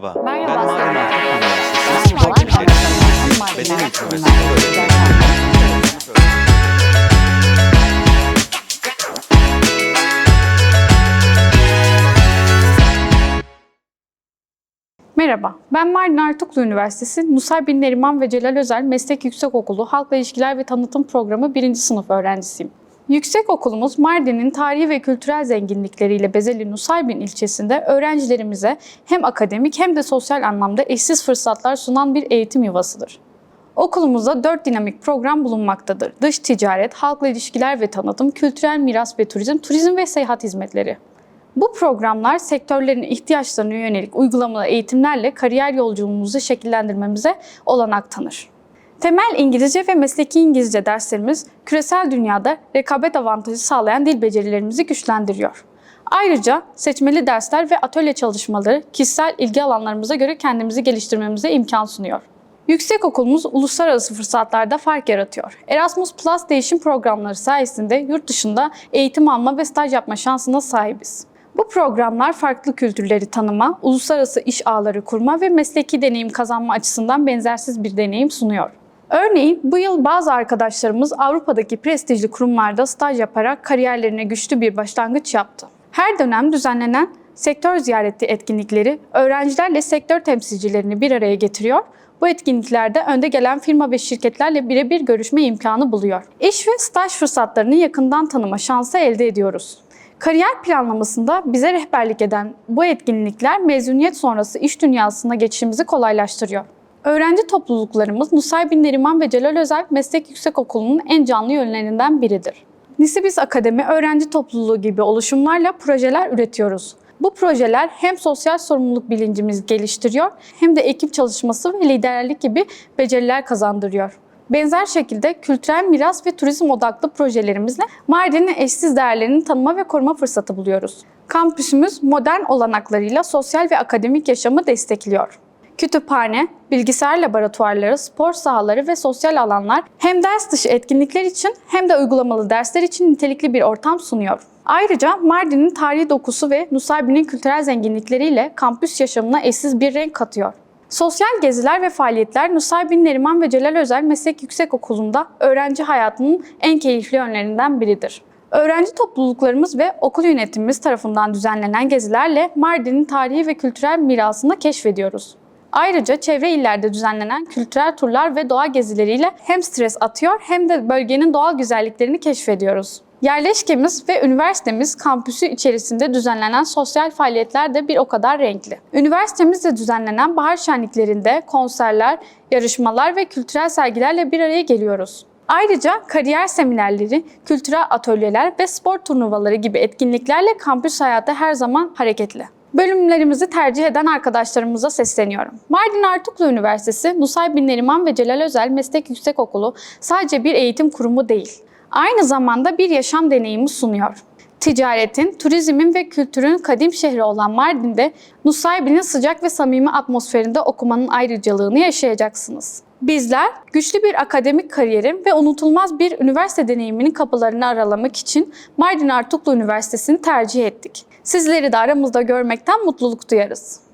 Merhaba. Merhaba Ben Mardin. Atatürk Üniversitesi. Öğretmeni. Merhaba, ben Mardin Artuklu Üniversitesi Nusaybin Neriman ve Celal Özel Meslek Yüksekokulu Halkla İlişkiler ve Tanıtım Programı 1. sınıf öğrencisiyim. Yüksekokulumuz Mardin'in tarihi ve kültürel zenginlikleriyle bezeli Nusaybin ilçesinde öğrencilerimize hem akademik hem de sosyal anlamda eşsiz fırsatlar sunan bir eğitim yuvasıdır. Okulumuzda dört dinamik program bulunmaktadır. Dış ticaret, halkla ilişkiler ve tanıtım, kültürel miras ve turizm, turizm ve seyahat hizmetleri. Bu programlar sektörlerin ihtiyaçlarına yönelik uygulamalı eğitimlerle kariyer yolculuğumuzu şekillendirmemize olanak tanır. Temel İngilizce ve mesleki İngilizce derslerimiz küresel dünyada rekabet avantajı sağlayan dil becerilerimizi güçlendiriyor. Ayrıca seçmeli dersler ve atölye çalışmaları kişisel ilgi alanlarımıza göre kendimizi geliştirmemize imkan sunuyor. Yüksekokulumuz uluslararası fırsatlarda fark yaratıyor. Erasmus Plus değişim programları sayesinde yurt dışında eğitim alma ve staj yapma şansına sahibiz. Bu programlar farklı kültürleri tanıma, uluslararası iş ağları kurma ve mesleki deneyim kazanma açısından benzersiz bir deneyim sunuyor. Örneğin bu yıl bazı arkadaşlarımız Avrupa'daki prestijli kurumlarda staj yaparak kariyerlerine güçlü bir başlangıç yaptı. Her dönem düzenlenen sektör ziyareti etkinlikleri öğrencilerle sektör temsilcilerini bir araya getiriyor. Bu etkinliklerde önde gelen firma ve şirketlerle birebir görüşme imkanı buluyor. İş ve staj fırsatlarını yakından tanıma şansı elde ediyoruz. Kariyer planlamasında bize rehberlik eden bu etkinlikler mezuniyet sonrası iş dünyasına geçişimizi kolaylaştırıyor. Öğrenci topluluklarımız Nusaybin Neriman ve Celal Özel Meslek Yüksekokulu'nun en canlı yönlerinden biridir. Nisibis Akademi öğrenci topluluğu gibi oluşumlarla projeler üretiyoruz. Bu projeler hem sosyal sorumluluk bilincimizi geliştiriyor hem de ekip çalışması ve liderlik gibi beceriler kazandırıyor. Benzer şekilde kültürel miras ve turizm odaklı projelerimizle Mardin'in eşsiz değerlerini tanıma ve koruma fırsatı buluyoruz. Kampüsümüz modern olanaklarıyla sosyal ve akademik yaşamı destekliyor. Kütüphane, bilgisayar laboratuvarları, spor sahaları ve sosyal alanlar hem ders dışı etkinlikler için hem de uygulamalı dersler için nitelikli bir ortam sunuyor. Ayrıca Mardin'in tarihi dokusu ve Nusaybin'in kültürel zenginlikleriyle kampüs yaşamına eşsiz bir renk katıyor. Sosyal geziler ve faaliyetler Nusaybin Neriman ve Celal Özel Meslek Yüksekokulu'nda öğrenci hayatının en keyifli yönlerinden biridir. Öğrenci topluluklarımız ve okul yönetimimiz tarafından düzenlenen gezilerle Mardin'in tarihi ve kültürel mirasını keşfediyoruz. Ayrıca çevre illerde düzenlenen kültürel turlar ve doğa gezileriyle hem stres atıyor hem de bölgenin doğal güzelliklerini keşfediyoruz. Yerleşkemiz ve üniversitemiz kampüsü içerisinde düzenlenen sosyal faaliyetler de bir o kadar renkli. Üniversitemizde düzenlenen bahar şenliklerinde konserler, yarışmalar ve kültürel sergilerle bir araya geliyoruz. Ayrıca kariyer seminerleri, kültürel atölyeler ve spor turnuvaları gibi etkinliklerle kampüs hayatı her zaman hareketli. Bölümlerimizi tercih eden arkadaşlarımıza sesleniyorum. Mardin Artuklu Üniversitesi, Nusaybin Neriman ve Celal Özel Meslek Yüksekokulu sadece bir eğitim kurumu değil. Aynı zamanda bir yaşam deneyimi sunuyor. Ticaretin, turizmin ve kültürün kadim şehri olan Mardin'de Nusaybin'in sıcak ve samimi atmosferinde okumanın ayrıcalığını yaşayacaksınız. Bizler güçlü bir akademik kariyerin ve unutulmaz bir üniversite deneyiminin kapılarını aralamak için Mardin Artuklu Üniversitesi'ni tercih ettik. Sizleri de aramızda görmekten mutluluk duyarız.